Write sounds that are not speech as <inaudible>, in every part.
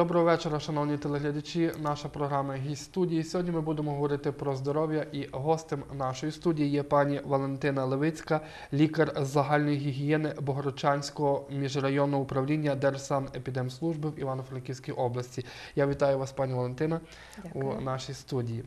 Доброго вечора, шановні телеглядачі. Наша програма Гість студії. Сьогодні ми будемо говорити про здоров'я і гостем нашої студії є пані Валентина Левицька, лікар загальної гігієни Богородчанського міжрайонного управління Держсанепідемслужби в Івано-Франківській області. Я вітаю вас, пані Валентина, у нашій студії.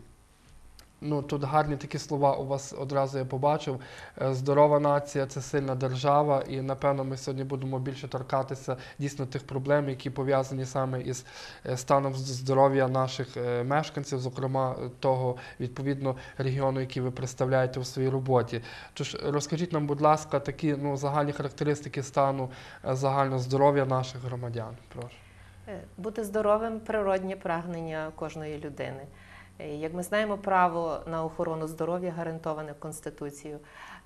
Ну, тут гарні такі слова у вас одразу я побачив. Е, Здорова нація це сильна держава, і напевно ми сьогодні будемо більше торкатися дійсно тих проблем, які пов'язані саме із е, станом здоров'я наших е, мешканців, зокрема того відповідно регіону, який ви представляєте у своїй роботі. Тож розкажіть нам, будь ласка, такі ну загальні характеристики стану загального здоров'я наших громадян. Прошу. Бути здоровим природнє прагнення кожної людини. Е, Як ми знаємо, право на охорону здоров'я гарантоване Конституцією.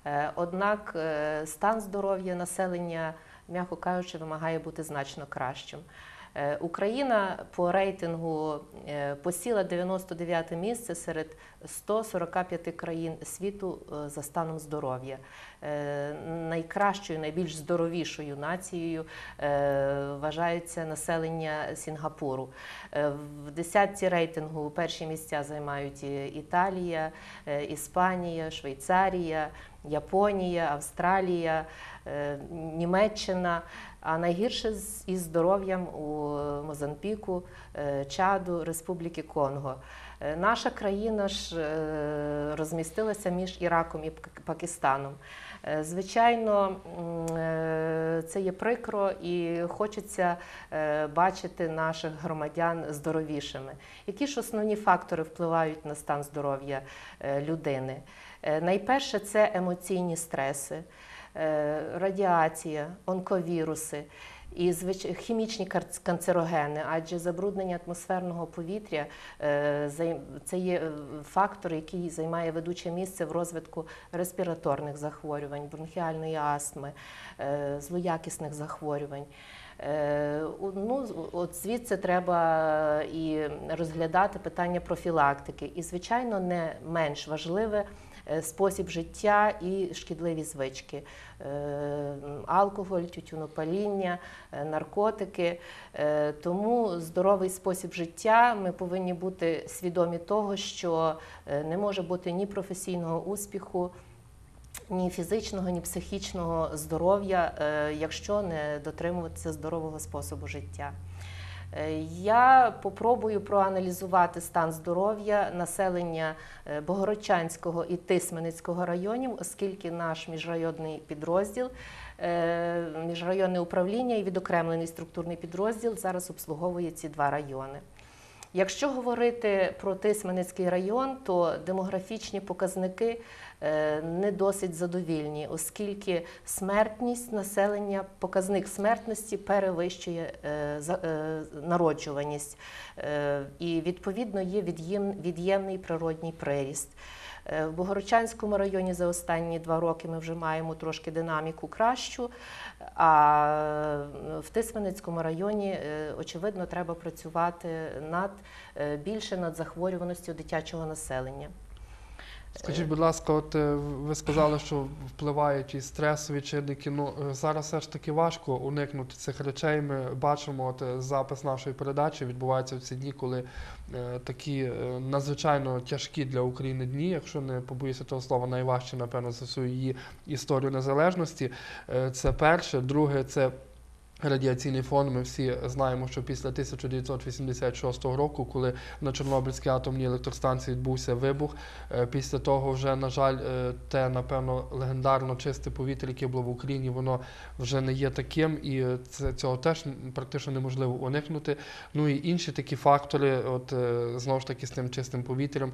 Е, Однак е, стан здоров'я населення, м'яко кажучи, вимагає бути значно кращим. Е, Україна по рейтингу е, посіла 99 місце серед 145 країн світу е, за станом здоров'я. Найкращою, найбільш здоровішою нацією вважається населення Сінгапуру. В десятці рейтингу перші місця займають Італія, Іспанія, Швейцарія, Японія, Австралія, Німеччина. А найгірше із здоров'ям у Мозамбіку, е, Чаду, Республіки Конго. Е, Наша країна ж е, розмістилася між Іраком і Пакистаном. Е, Звичайно, е, це є прикро і хочеться е, бачити наших громадян здоровішими. Які ж основні фактори впливають на стан здоров'я е, людини? Е, Найперше це емоційні стреси, е, радіація, онковіруси. І хімічні канцерогени, адже забруднення атмосферного повітря е, це є е, фактор, який займає ведуче місце в розвитку респіраторних захворювань, бронхіальної астми, е, злоякісних захворювань. Е, Ну, от звідси треба і розглядати питання профілактики. І, звичайно, не менш важливе е, спосіб життя і шкідливі звички. Е, Алкоголь, тютюнопаління, е, наркотики. Е, Тому здоровий спосіб життя ми повинні бути свідомі того, що е, не може бути ні професійного успіху, ні фізичного, ні психічного здоров'я, е, якщо не дотримуватися здорового способу життя. Е, Я попробую проаналізувати стан здоров'я населення е, Богородчанського і Тисменицького районів, оскільки наш міжрайонний підрозділ, е, міжрайонне управління і відокремлений структурний підрозділ зараз обслуговує ці два райони. Якщо говорити про Тисменицький район, то демографічні показники не досить задовільні, оскільки смертність населення, показник смертності перевищує е, е, народжуваність, Е, і відповідно є від'ємний природній приріст. Е, В Богородчанському районі за останні два роки ми вже маємо трошки динаміку кращу, а в Тисменицькому районі, е, очевидно, треба працювати над е, більше над захворюваністю дитячого населення. Скажіть, будь ласка, от е, ви сказали, що впливають і стресові чинники. Ну е, зараз все ж таки важко уникнути цих речей. Ми бачимо, от запис нашої передачі відбувається в ці дні, коли е, такі е, надзвичайно тяжкі для України дні, якщо не побоюся того слова, найважчі, напевно, за всю її історію незалежності. Е, Це перше, друге, це. Радіаційний фон, ми всі знаємо, що після 1986 року, коли на Чорнобильській атомній електростанції відбувся вибух, е, після того вже, на жаль, е, те, напевно, легендарно чисте повітря, яке було в Україні, воно вже не є таким, і е, це, цього теж практично неможливо уникнути. Ну і інші такі фактори, от знову ж таки з тим чистим повітрям,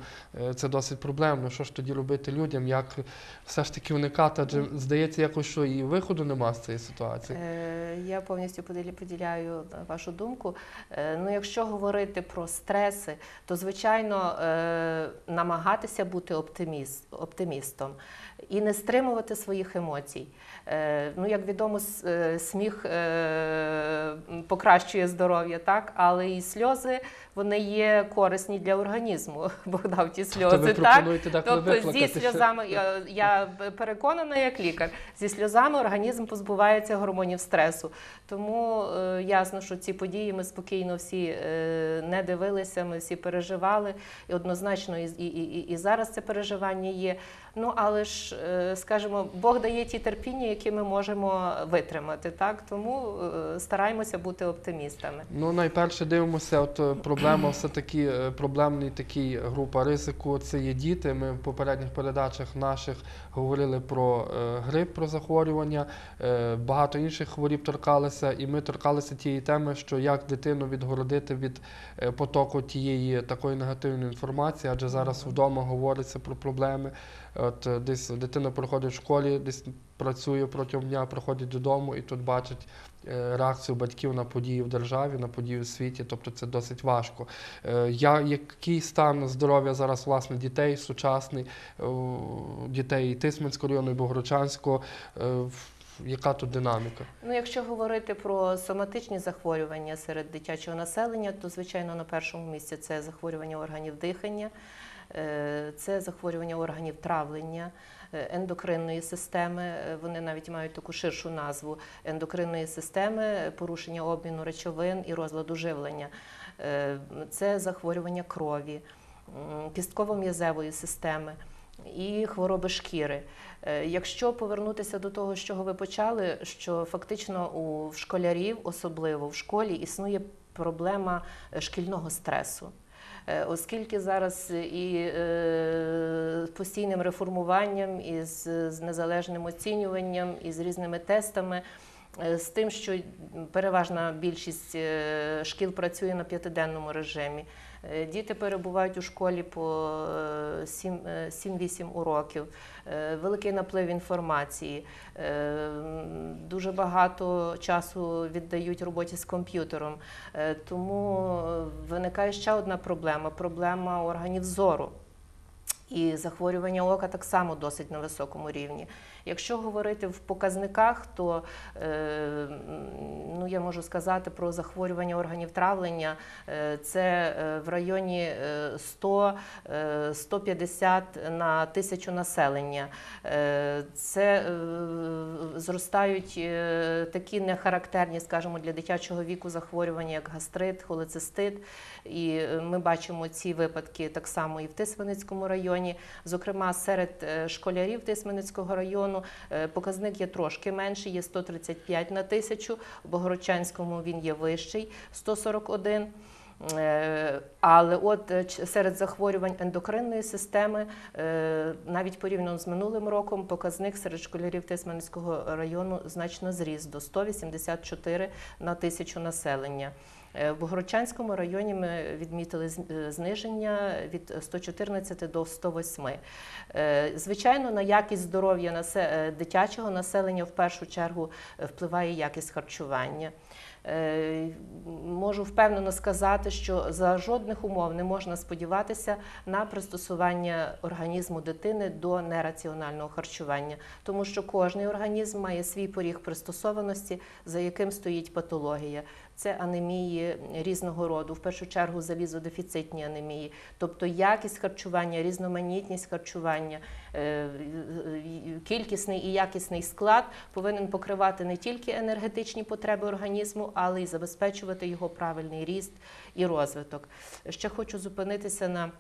це досить проблемно. Що ж тоді робити людям? Як все ж таки уникати? Адже здається, якось що і виходу нема з цієї ситуації. Я повністю поділя- поділяю вашу думку. Е, Ну, якщо говорити про стреси, то звичайно е, намагатися бути оптиміст, оптимістом і не стримувати своїх емоцій. Е, Ну, як відомо, е, сміх е, покращує здоров'я, так? але і сльози вони є корисні для організму. <laughs> Бог дав ті сльози. ви так? деколи Тобто зі сльозами я, я переконана як лікар. Зі сльозами організм позбувається гормонів стресу. Тому е, ясно, що ці події ми спокійно всі е, не дивилися, ми всі переживали. І однозначно і, і, і, і зараз це переживання є. Ну але ж, е, скажімо, Бог дає ті терпіння, які ми можемо витримати. Так тому е, стараємося бути оптимістами. Ну, найперше дивимося, от е, проблема все-таки е, проблемний такий група ризику. Це є діти. Ми в попередніх передачах наших говорили про грип, про захворювання, багато інших хворіб торкалися, і ми торкалися тієї теми, що як дитину відгородити від потоку тієї такої негативної інформації, адже зараз вдома говориться про проблеми. От е, десь дитина проходить в школі, десь працює протягом дня, приходить додому і тут бачить е, реакцію батьків на події в державі, на події у світі, тобто це досить важко. Е, Я, який стан здоров'я зараз власне дітей сучасний, дітей Тисменського району, і Богородчанського, е, яка тут динаміка? Ну, якщо говорити про соматичні захворювання серед дитячого населення, то звичайно на першому місці це захворювання органів дихання, це захворювання органів травлення, е, ендокринної системи. Е, Вони навіть мають таку ширшу назву ендокринної системи, порушення обміну речовин і розладу живлення. Е, Це захворювання крові, кістково-м'язевої системи. І хвороби шкіри. Е, Якщо повернутися до того, з чого ви почали, що фактично у школярів, особливо в школі, існує проблема е, шкільного стресу. Е, Оскільки зараз і е, постійним реформуванням, і з, незалежним оцінюванням, і з різними тестами, з тим, що переважна більшість е, шкіл працює на п'ятиденному режимі. Е, Діти перебувають у школі по е, сім- е, 7-8 уроків, Е, великий наплив інформації, Е, дуже багато часу віддають роботі з комп'ютером. Е, Тому е, виникає ще одна проблема проблема органів зору. І захворювання ока так само досить на високому рівні. Якщо говорити в показниках, то е, ну, я можу сказати про захворювання органів травлення. Е, це е, в районі е, 100 е, 150 на тисячу населення. Це зростають такі нехарактерні, скажімо, для дитячого віку захворювання, як гастрит, холецистит. І ми бачимо ці випадки так само і в Тисменицькому районі. Зокрема, серед школярів Тисменицького району е, показник є трошки менший, є 135 на тисячу. В Богородчанському він є вищий 141. Е, Але от е, серед захворювань ендокринної системи, навіть порівняно з минулим роком, показник серед школярів Тисменського району значно зріс до 184 на тисячу населення. Е, В Богородчанському районі ми відмітили е, зниження від 114 до 108. Е, Звичайно, на якість здоров'я дитячого населення в першу чергу впливає якість харчування. Можу впевнено сказати, що за жодних умов не можна сподіватися на пристосування організму дитини до нераціонального харчування, тому що кожний організм має свій поріг пристосованості, за яким стоїть патологія. Це анемії різного роду, в першу чергу залізодефіцитні анемії, тобто якість харчування, різноманітність харчування, е, кількісний і якісний склад повинен покривати не тільки енергетичні потреби організму, але й забезпечувати його правильний ріст і розвиток. Ще хочу зупинитися на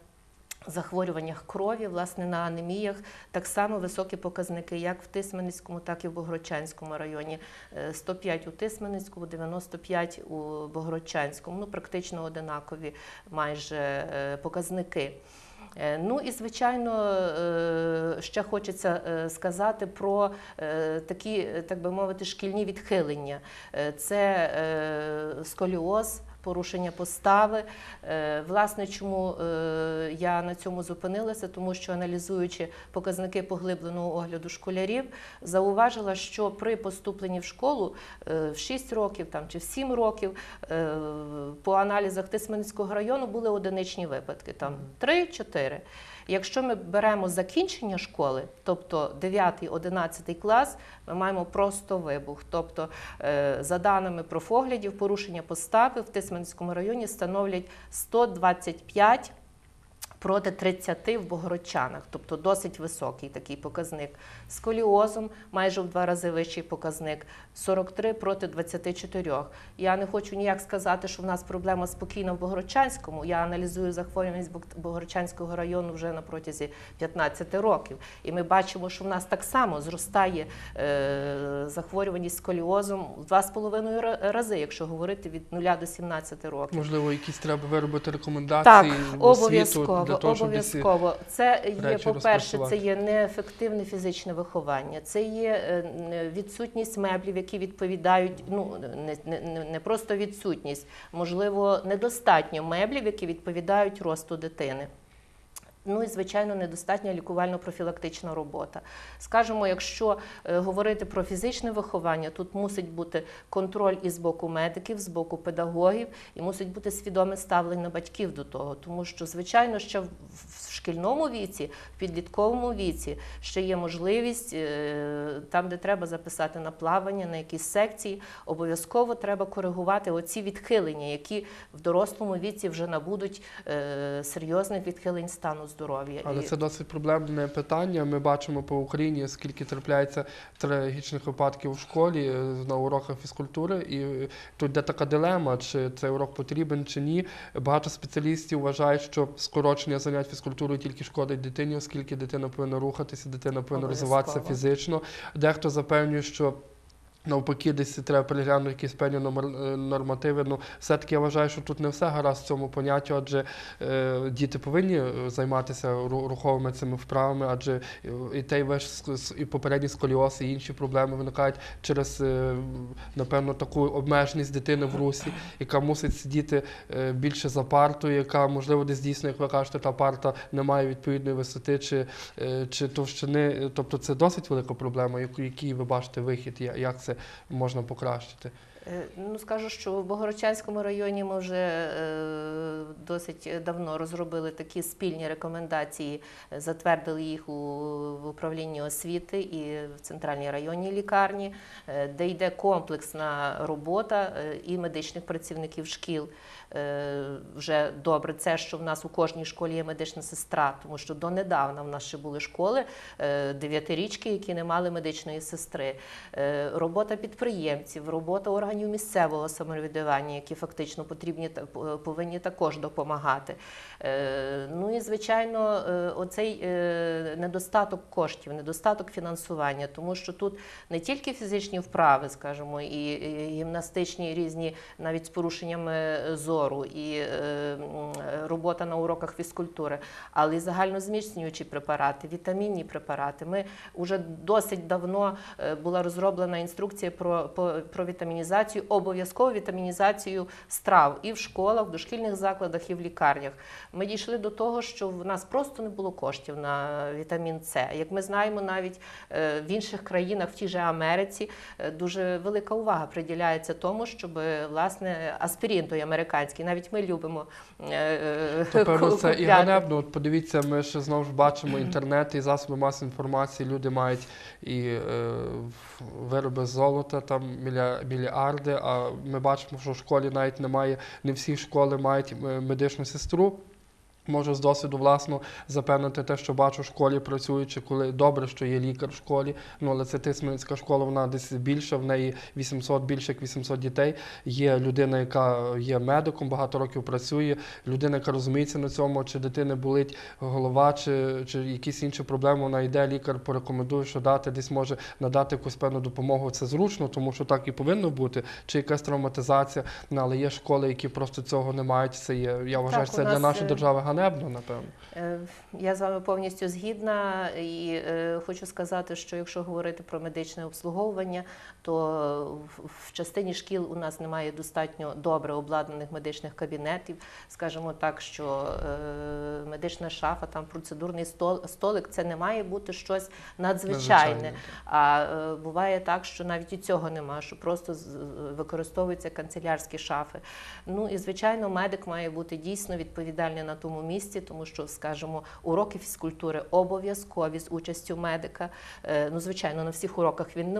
захворюваннях крові, власне, на анеміях так само високі показники, як в Тисменницькому, так і в Богородчанському районі. Е, 105 у Тисменницькому, 95 у Богородчанському. Ну, практично одинакові майже е, показники. Е, Ну і звичайно, е, ще хочеться е, сказати про е, такі, е, так би мовити, шкільні відхилення. Е, Це е, сколіоз, порушення постави. Е, Власне, чому е, я на цьому зупинилася, тому що аналізуючи показники поглибленого огляду школярів, зауважила, що при поступленні в школу е, в 6 років там, чи в 7 років по аналізах Тисменського району були одиничні випадки, там 3-4. Якщо ми беремо закінчення школи, тобто 9-11 клас, ми маємо просто вибух. Тобто, е, за даними профоглядів, порушення постави в Тисменському районі становлять 125 проти 30 в Богородчанах, тобто досить високий такий показник. Сколіозом майже в два рази вищий показник 43 проти 24. Я не хочу ніяк сказати, що в нас проблема спокійна в Богородчанському. Я аналізую захворюваність Бог- Богородчанського району вже на протязі 15 років. І ми бачимо, що в нас так само зростає е, захворюваність сколіозом в 2,5 ра- рази, якщо говорити від 0 до 17 років. Можливо, якісь треба виробити Так, рекомендації освіту обов'язково, для того, щоб обов'язково. Це є, по-перше, це є неефективне фізичне виховання, це є е, відсутність меблів, які відповідають, ну не, не- не просто відсутність, можливо, недостатньо меблів, які відповідають росту дитини. Ну і звичайно, недостатня лікувально-профілактична робота. Скажемо, якщо е, говорити про фізичне виховання, тут мусить бути контроль і з боку медиків, з боку педагогів, і мусить бути свідоме ставлення батьків до того. Тому що, звичайно, ще в, в шкільному віці, в підлітковому віці ще є можливість е, там, де треба записати на плавання, на якісь секції, обов'язково треба коригувати оці відхилення, які в дорослому віці вже набудуть е, серйозних відхилень стану здоров'я. Але це досить проблемне питання. Ми бачимо по Україні, скільки трапляється трагічних випадків у школі е, на уроках фізкультури, і тут де така дилема, чи цей урок потрібен чи ні. Багато спеціалістів вважають, що скорочення занять фізкультурою тільки шкодить дитині, оскільки дитина повинна рухатися, дитина повинна розвиватися фізично. Дехто запевнює, що. Навпаки, десь треба переглянути якісь певні е, нормативи. Ну, все-таки я вважаю, що тут не все гаразд в цьому понятті, адже е, діти повинні е, займатися руховими цими вправами, адже е, і той весь і попередні сколіоз, і інші проблеми виникають через, е, напевно, таку обмеженість дитини в русі, яка мусить сидіти більше за партою, яка, можливо, десь дійсно, як ви кажете, та парта не має відповідної висоти чи, е, чи товщини. Тобто це досить велика проблема, який ви бачите вихід, як це можна покращити. Е, Ну, скажу, що в Богородчанському районі ми вже е, досить давно розробили такі спільні рекомендації, е, затвердили їх у управлінні освіти і в центральній районній лікарні, де йде комплексна робота і медичних працівників шкіл. Вже добре, це що в нас у кожній школі є медична сестра, тому що донедавна в нас ще були школи дев'ятирічки, які не мали медичної сестри. Робота підприємців, робота органів місцевого самоврядування, які фактично потрібні повинні також допомагати. Е, Ну і звичайно, е, оцей е, недостаток коштів, недостаток фінансування, тому що тут не тільки фізичні вправи, скажімо, і гімнастичні різні, навіть з порушеннями зору, і робота на уроках фізкультури, але й загальнозміцнюючі препарати, вітамінні препарати. Ми вже досить давно була розроблена інструкція про, по- про вітамінізацію, обов'язкову вітамінізацію страв і в школах, в дошкільних закладах, і в лікарнях. Ми дійшли до того, що в нас просто не було коштів на вітамін С. Як ми знаємо, навіть е, в інших країнах, в тій же Америці, е, дуже велика увага приділяється тому, щоб е, власне аспірин той американський, навіть ми любимо. е, це і ганебно. От подивіться, ми ще знову ж бачимо інтернет і засоби масової інформації. Люди мають і е, вироби з золота, там міля- мільярди. А ми бачимо, що в школі навіть немає, не всі школи мають е, медичну сестру. Можу з досвіду власного запевнити те, що бачу в школі працюючи, коли добре, що є лікар в школі. Ну але це Тисменська школа, вона десь більша, в неї 800, більше як 800 дітей. Є людина, яка є медиком, багато років працює. Людина, яка розуміється на цьому, чи дитини болить голова, чи, чи якісь інші проблеми. Вона йде, лікар порекомендує, що дати, десь може надати якусь певну допомогу. Це зручно, тому що так і повинно бути. Чи якась травматизація. Ну, але є школи, які просто цього не мають. Це є. Я вважаю, Так, це для нашої е, держави ганебно. напевно. Е, Я з вами повністю згідна і е, хочу сказати, що якщо говорити про медичне обслуговування, то в, частині шкіл у нас немає достатньо добре обладнаних медичних кабінетів. Скажімо так, що е, медична шафа, там процедурний столик, це не має бути щось надзвичайне. А буває так, що навіть і цього нема, що просто використовуються канцелярські шафи. Ну і звичайно, медик має бути дійсно відповідальний на тому місці, тому що, скажімо, уроки фізкультури обов'язкові з участю медика. Е, Ну, звичайно, на всіх уроках він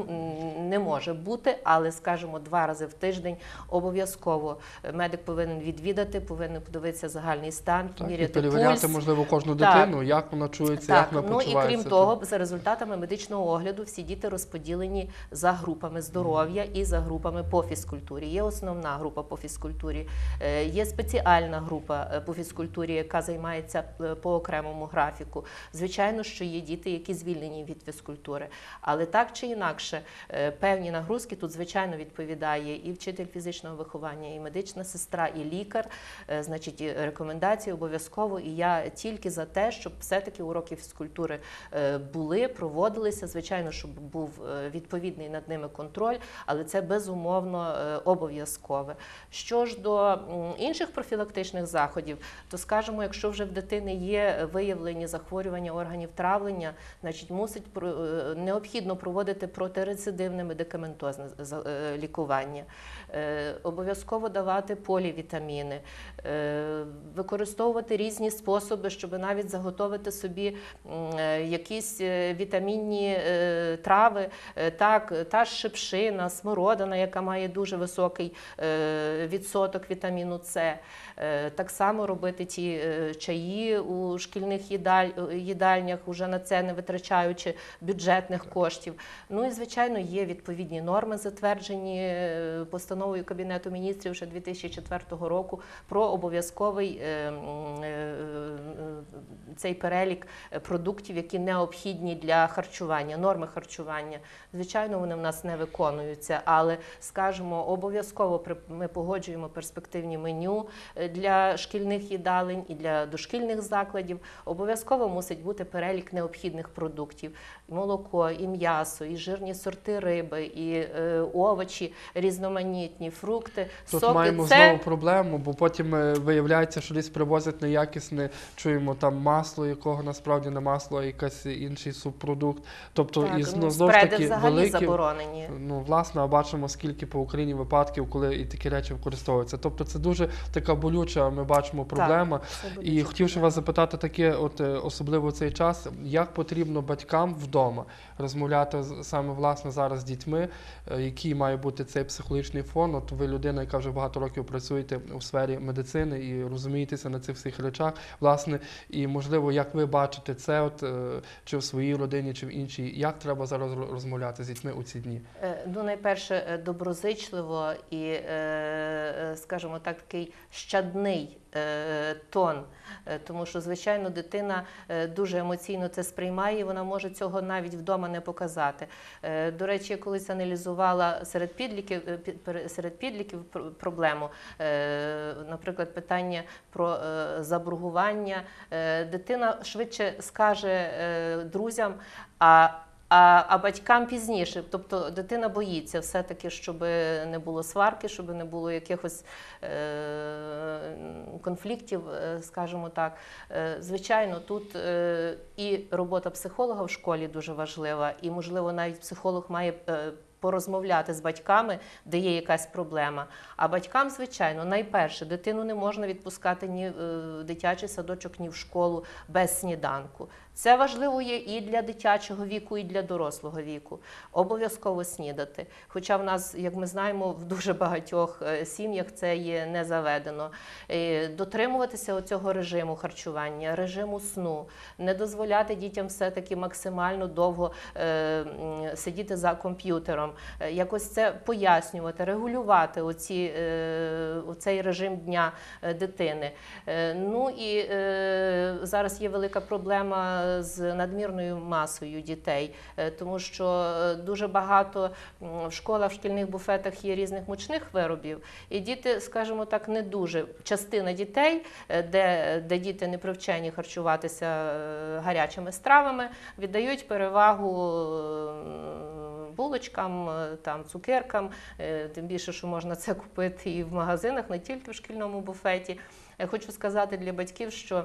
не, може бути, але, скажімо, два рази в тиждень обов'язково медик повинен відвідати, повинен подивитися загальний стан, Так, і міряти перевіряти, пульс. можливо, кожну Так. дитину, як вона чується, Так, як вона ну і почувається. крім того, за результатами медичного огляду всі діти розподілені за групами здоров'я і за групами по фізкультурі. Є основна група по фізкультурі, е, є спеціальна група е, по фізкультурі, яка займається е, по окремому графіку. Звичайно, що є діти, які звільнені від фізкультури, але так чи інакше, е, певні нагрузки тут звичайно відповідає і вчитель фізичного виховання, і медична сестра, і лікар. Е, Значить, рекомендації обов'язково. І я тільки за те, щоб все-таки уроки фізкультури були, проводилися. Звичайно, щоб був відповідний над ними контроль, але це безумовно обов'язкове. Що ж до інших профілактичних заходів, то скажімо, якщо вже в дитини є виявлені захворювання органів травлення, значить мусить е, необхідно проводити протирецидивне медикаментозне е, лікування. Е, Обов'язково давати полівітаміни, е, використовувати різні способи, щоб навіть заготовити собі е, якісь е, вітамінні е, трави, Е, так, та шипшина, смородина, яка має дуже високий е, відсоток вітаміну С. Е, Так само робити ті е, чаї у шкільних їдаль, їдальнях, уже на це не витрачаючи бюджетних коштів. Ну і звичайно є відповідні норми, затверджені е, постановою Кабінету міністрів ще 2004 року про обов'язковий е, е, цей перелік продуктів, які необхідні для харчування, норми харчування. Звичайно, вони в нас не виконуються, але скажімо, обов'язково ми погоджуємо перспективні меню для шкільних їдалень і для дошкільних закладів. Обов'язково мусить бути перелік необхідних продуктів: молоко, і м'ясо, і жирні сорти риби, і е, овочі різноманітні, фрукти, Тут соки. маємо Це знову проблему, бо потім е, виявляється, що десь привозять неякісне, чуємо там масло, якого насправді не масло, а якийсь інший субпродукт. Тобто, так, і ну, ну, знову ж таки великі. заборонені. Ну, власне, а бачимо, скільки по Україні випадків, коли і такі речі використовуються. Тобто це дуже така болюча, ми бачимо, проблема. Буде І чітко. хотівши вас запитати таке, от е, особливо в цей час, як потрібно батькам вдома розмовляти саме власне зараз з дітьми, е, який має бути цей психологічний фон. От ви людина, яка вже багато років працюєте у сфері медицини і розумієтеся на цих всіх речах, власне, і можливо, як ви бачите це, от е, чи в своїй родині, чи в іншій, як треба зараз розмовляти з дітьми у ці дні? Ну, найперше, доброзичливо і, скажімо так, такий щадний тон, Е, тому що, звичайно, дитина е, дуже емоційно це сприймає, і вона може цього навіть вдома не показати. Е, До речі, я колись аналізувала серед підлітків, е, пі- серед підлітків пр- проблему, Е, наприклад, питання про е, заборгування. Е, Дитина швидше скаже е, друзям, а а, а батькам пізніше. Тобто дитина боїться все-таки, щоб не було сварки, щоб не було якихось е, конфліктів, е, скажімо так. Е, звичайно, тут е, і робота психолога в школі дуже важлива, і, можливо, навіть психолог має. е, Порозмовляти з батьками, де є якась проблема. А батькам, звичайно, найперше, дитину не можна відпускати ні в дитячий садочок, ні в школу без сніданку. Це важливо є і для дитячого віку, і для дорослого віку. Обов'язково снідати. Хоча в нас, як ми знаємо, в дуже багатьох е, сім'ях це є не заведено. Е, Дотримуватися цього режиму харчування, режиму сну, не дозволяти дітям все-таки максимально довго е, сидіти за комп'ютером. якось це пояснювати, регулювати оці, оцей режим дня дитини. Ну і зараз є велика проблема з надмірною масою дітей, е, тому що е, дуже багато в школах, в шкільних буфетах є різних мучних виробів, і діти, скажімо так, не дуже. Частина дітей, е, де, де діти не привчені харчуватися гарячими стравами, віддають перевагу булочкам, там, цукеркам, тим більше, що можна це купити і в магазинах, не тільки в шкільному буфеті. Я хочу сказати для батьків, що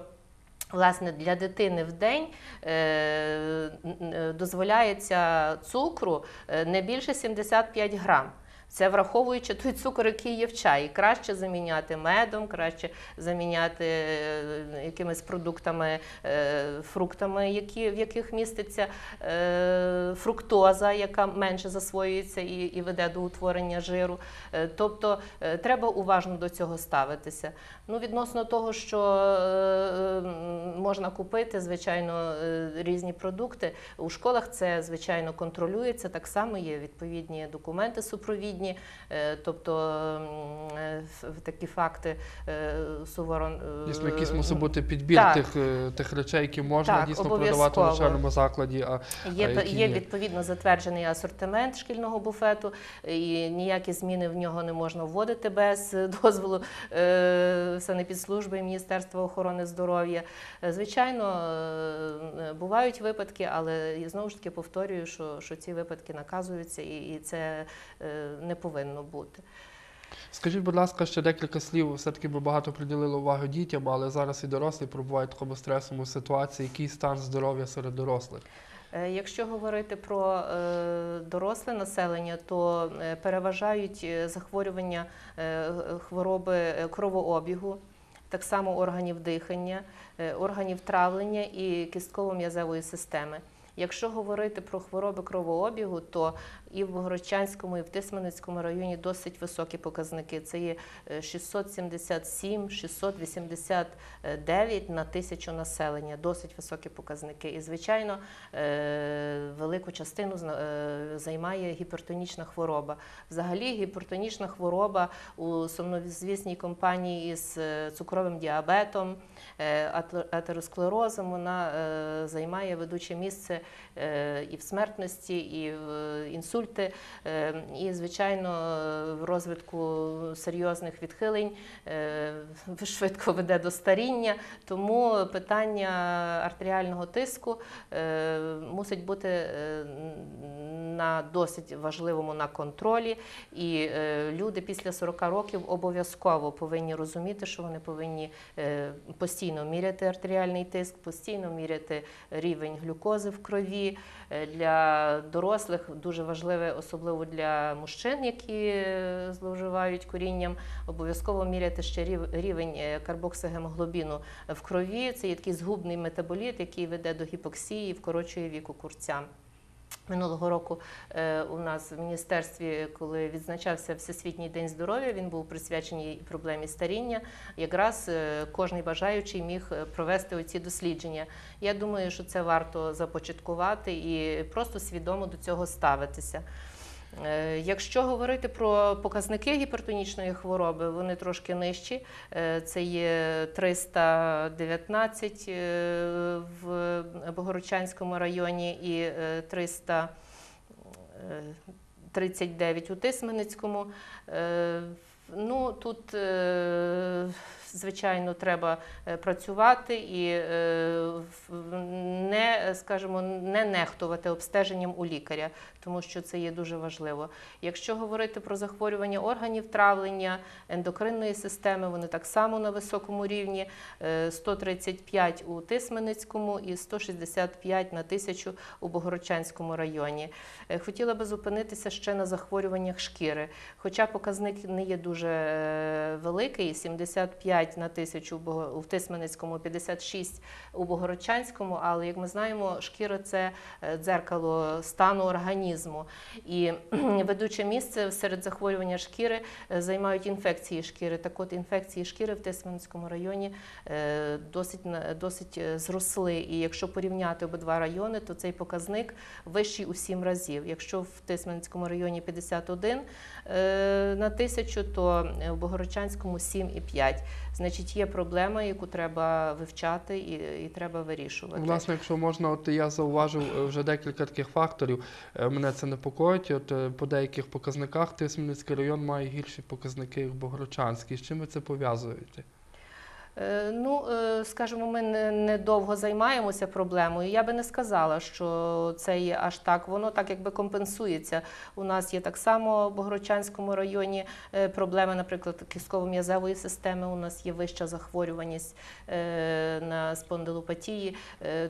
Власне, для дитини в день е, дозволяється цукру е, не більше 75 грам. Це враховуючи той цукор, який є в чаї. Краще заміняти медом, краще заміняти е, якимись продуктами, е, фруктами, які, в яких міститься е, фруктоза, яка менше засвоюється і, і веде до утворення жиру. Тобто треба уважно до цього ставитися. Ну, відносно того, що можна купити, звичайно, різні продукти. У школах це, звичайно, контролюється. Так само є відповідні документи супровідні. Е, Тобто е, такі факти е, суворо. Дійсно, якийсь мусить бути підбір так. тих, тих речей, які можна Так, дійсно продавати в навчальному закладі. А Є, а які є ні? відповідно затверджений асортимент шкільного буфету, і ніякі зміни в нього не можна вводити без <laughs> дозволу санепідслужби і Міністерства охорони здоров'я. Звичайно, бувають випадки, але знову ж таки повторюю, що, що ці випадки наказуються, і, і це не повинно бути. Скажіть, будь ласка, ще декілька слів. Все-таки ми багато приділили уваги дітям, але зараз і дорослі перебувають в такому стресовому ситуації. Який стан здоров'я серед дорослих? Е, Якщо говорити про е, доросле населення, то е, переважають захворювання хвороби кровообігу, так само органів дихання, органів травлення і кістково-м'язевої системи. Якщо говорити про хвороби кровообігу, то і в Богородчанському, і в Тисменницькому районі досить високі показники. Це є е, 677, 689 на тисячу населення. Досить високі показники. І, звичайно, е, велику частину е, займає гіпертонічна хвороба. Взагалі, гіпертонічна хвороба у сумнозвісній компанії із е, цукровим діабетом, е, атеросклерозом, вона е, займає ведуче місце е, і в смертності, і в е, інсульти, е, і, звичайно, в розвитку серйозних відхилень е, швидко веде до старіння. Тому питання артеріального тиску е, мусить бути на досить важливому на контролі. І люди після 40 років обов'язково повинні розуміти, що вони повинні постійно міряти артеріальний тиск, постійно міряти рівень глюкози в крові. Е, Для дорослих дуже важливе, особливо для мужчин, які е, зловживають курінням, обов'язково міряти ще рівень е, карбоксигемоглобіну в крові. Це є такий згубний метаболіт, який веде до гіпоксії і вкорочує віку курця. Минулого року е, у нас в міністерстві, коли відзначався Всесвітній день здоров'я, він був присвячений проблемі старіння. Якраз кожен бажаючий міг е, провести оці дослідження. Я думаю, що це варто започаткувати і просто свідомо до цього ставитися. Е, Якщо говорити про показники гіпертонічної хвороби, вони трошки нижчі. Е, Це є 319 е, в Богородчанському районі і е, 339 у Тисменницькому. Е, Ну, тут, звичайно, треба е, працювати і е, не, скажімо, не нехтувати обстеженням у лікаря, тому що це є дуже важливо. Якщо говорити про захворювання органів травлення, ендокринної системи, вони так само на високому рівні. Е, 135 у Тисменницькому і 165 на тисячу у Богородчанському районі. Е, Хотіла би зупинитися ще на захворюваннях шкіри. Хоча показник не є дуже е, великий, 75 75 на тисячу Бого- Тисменецькому, 56 у Богородчанському. Але як ми знаємо, шкіра це е, дзеркало стану організму. І ведуче місце серед захворювання шкіри е, займають інфекції шкіри. Так от інфекції шкіри в Тисменському районі е, досить, досить зросли. І якщо порівняти обидва райони, то цей показник вищий у 7 разів. Якщо в Тисменському районі 51 е, на тисячу, то в Богородчанському 7,5. Значить, є проблема, яку треба вивчати і, і треба вирішувати. Власне, якщо можна, от я зауважив е, вже декілька таких факторів. Е, Мене це непокоїть. От е, по деяких показниках Тисменницький район має гірші показники, як Богорочанський. З чим ви це пов'язуєте? Е, Ну, е, скажімо, ми не, не займаємося проблемою. Я би не сказала, що це є аж так. Воно так якби компенсується. У нас є так само в Богородчанському районі е, проблеми, наприклад, кістково-м'язевої системи. У нас є вища захворюваність на спондилопатії.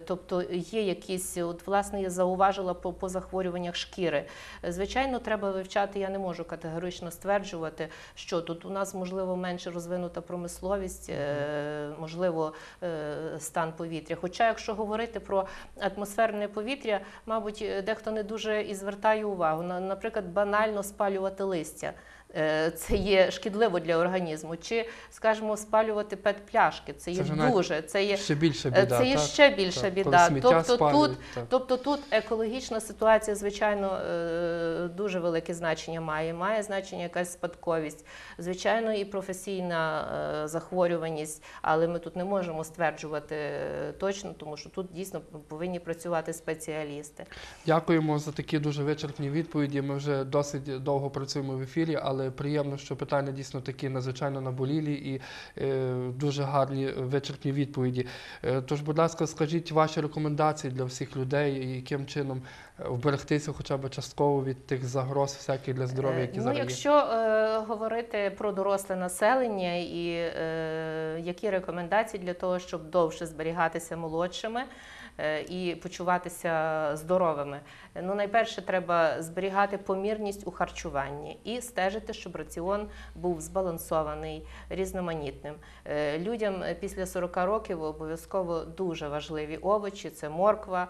Тобто є якісь, от власне, я зауважила по, по захворюваннях шкіри. Звичайно, треба вивчати. Я не можу категорично стверджувати, що тут у нас можливо менше розвинута промисловість, можливо, е, стан повітря. Хоча, якщо говорити про атмосферне повітря, мабуть, е, дехто не дуже і звертає увагу. Наприклад, банально спалювати листя. Е, Це є шкідливо для організму, чи, скажімо, спалювати пет-пляшки. Це є Це вже дуже. Це є Ще більше біда. Це є так? ще більша Так, біда. Тобто тут, так. тобто тут екологічна ситуація, звичайно, е, дуже велике значення має. Має значення якась спадковість, звичайно, і професійна е, захворюваність, але ми тут не можемо стверджувати точно, тому що тут дійсно повинні працювати спеціалісти. Дякуємо за такі дуже вичерпні відповіді. Ми вже досить довго працюємо в ефірі, але приємно, що питання дійсно такі надзвичайно наболілі і е, дуже гарні вичерпні відповіді. Е, тож, будь ласка, скажіть ваші рекомендації для всіх людей, яким чином вберегтися хоча б частково від тих загроз всяких для здоров'я, Е, які ну, зараз є. якщо е, говорити про доросле населення і е, які рекомендації для того, щоб довше зберігатися молодшими е, і почуватися здоровими, ну найперше треба зберігати помірність у харчуванні і стежити, щоб раціон був збалансований, різноманітним. Е, людям після 40 років обов'язково дуже важливі овочі: це морква,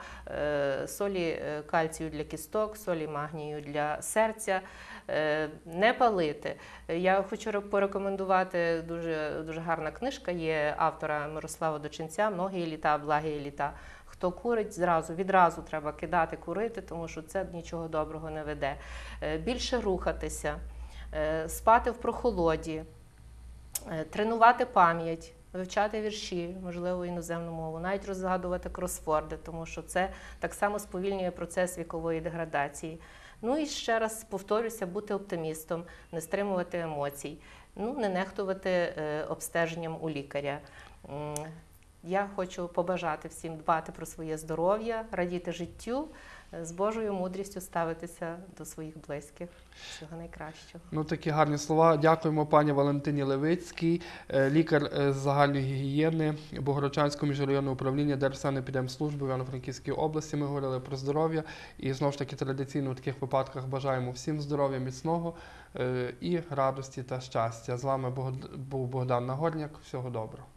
солі е, кальцію для кісток, солі магнію для серця. Е, Не палити. Я хочу порекомендувати дуже, дуже гарна книжка є автора Мирослава Дочинця Многі літа, благі літа. Хто курить, зразу відразу треба кидати курити, тому що це нічого доброго не веде. Е, Більше рухатися, е, спати в прохолоді, тренувати пам'ять. Вивчати вірші, можливо, іноземну мову, навіть розгадувати кросфорди, тому що це так само сповільнює процес вікової деградації. Ну і ще раз повторюся, бути оптимістом, не стримувати емоцій, ну не нехтувати е, обстеженням у лікаря. Я хочу побажати всім дбати про своє здоров'я, радіти життю, з Божою мудрістю ставитися до своїх близьких. Всього найкращого. Ну, такі гарні слова. Дякуємо пані Валентині Левицькій, е, лікар е, з загальної гігієни Богородчанського міжрайонного управління Держсанепідемслужби в Івано-Франківській області. Ми говорили про здоров'я. І знову ж таки традиційно в таких випадках бажаємо всім здоров'я, міцного е, і радості та щастя. З вами був Богдан Нагорняк. Всього доброго.